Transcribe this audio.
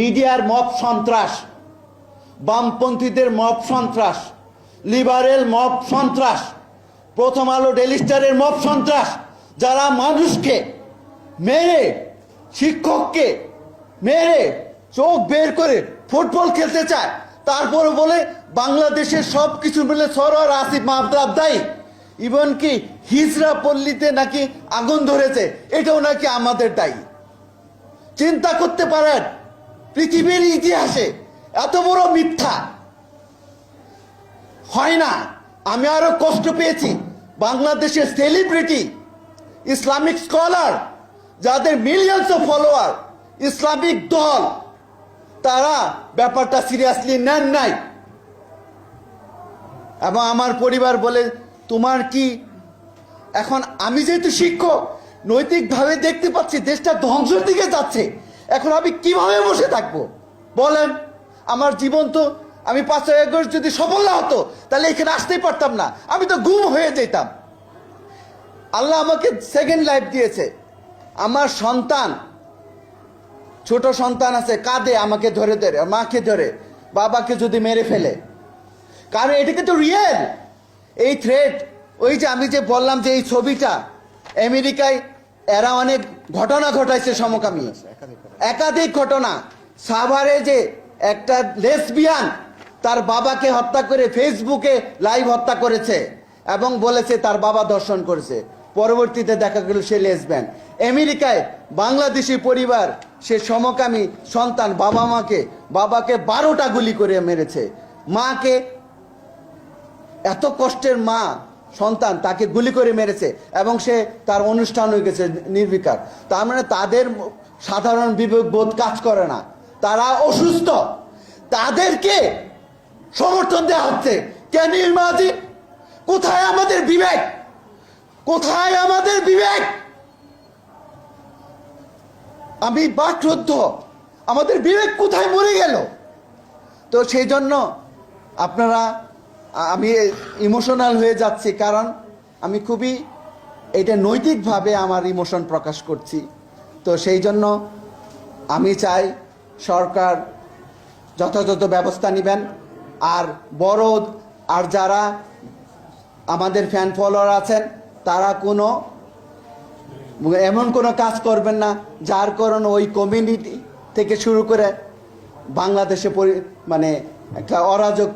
মিডিয়ার মব সন্ত্রাস, বামপন্থীদের মব সন্ত্রাস, লিবারেল মব সন্ত্রাস, প্রথম আলো ডেলিস্টারের মব সন্ত্রাস, যারা মানুষকে মেরে, শিক্ষককে মেরে চোখ বের করে ফুটবল খেলতে চায় তারপরে বলে বাংলাদেশের সব কিছু মিলে সরোয়ার আসিফ মাহদাব দায়ী ইভেন কি হিজরা পল্লীতে নাকি আগুন ধরেছে, এটাও নাকি আমাদের দায়ী। চিন্তা করতে পারেন পৃথিবীর ইতিহাসে এত বড় মিথ্যা। হয় না, আমি আরও কষ্ট পেয়েছি। বাংলাদেশের সেলিব্রিটি ইসলামিক স্কলার যাদের মিলিয়ন্স অফ ফলোয়ার ইসলামিক দল, তারা ব্যাপারটা সিরিয়াসলি নেন নাই। এবং আমার পরিবার বলে, তোমার কি এখন আমি যেহেতু শিক্ষক, নৈতিকভাবে দেখতে পাচ্ছি, দেশটা ধ্বংসের দিকে যাচ্ছে। এখন আমি কীভাবে বসে থাকব? বলেন, আমার জীবন তো আমি পাঁচশো আগস্ট যদি সফল না হতো, তাহলে এখানে আসতেই পারতাম না। আমি তো গুম হয়ে যেতাম। আল্লাহ আমাকে সেকেন্ড লাইফ দিয়েছে। আমার সন্তান, ছোট সন্তান আছে, কাঁদে, আমাকে ধরে ধরে মাকে ধরে, বাবাকে যদি মেরে ফেলে। কারণ এটাকে তো রিয়েল এই থ্রেট ওই যে আমি যে বললাম যে এই ছবিটা, আমেরিকায় এরা অনেক ঘটনা ঘটাইছে সমকামী। একাধিক ঘটনা। সাভারে যে একটা লেসবিয়ান তার বাবাকে হত্যা করে ফেসবুকে লাইভ হত্যা করেছে এবং বলেছে তার বাবা দর্শন করেছে। পরবর্তীতে দেখা গেল সে লেসব্যান। আমেরিকায় বাংলাদেশি পরিবার, সে সমকামী সন্তান বাবা মাকে, বাবাকে বারোটা গুলি করে মেরেছে। মাকে, এত কষ্টের মা সন্তান তাকে গুলি করে মেরেছে এবং সে তার অনুষ্ঠান হয়ে গেছে নির্বিকার। তার মানে তাদের সাধারণ বিবেক বোধ কাজ করে না। তারা অসুস্থ। তাদেরকে সমর্থন দেওয়া হচ্ছে। কেন মাঝি কোথায় আমাদের বিবেক? কোথায় আমাদের বিবেক? আমি বাকরুদ্ধ। আমাদের বিবেক কোথায় মরে গেল? তো সেই জন্য আপনারা আমি ইমোশনাল হয়ে যাচ্ছি, কারণ আমি খুবই এটা নৈতিকভাবে আমার ইমোশন প্রকাশ করছি। তো সেই জন্য আমি চাই সরকার যথাযথ ব্যবস্থা নেবেন, আর বড় আর যারা আমাদের ফ্যান ফলোয়ার আছেন, তারা কোনো এমন কোনো কাজ করবেন না, যার কারণে ওই কমিউনিটি থেকে শুরু করে বাংলাদেশে মানে একটা অরাজক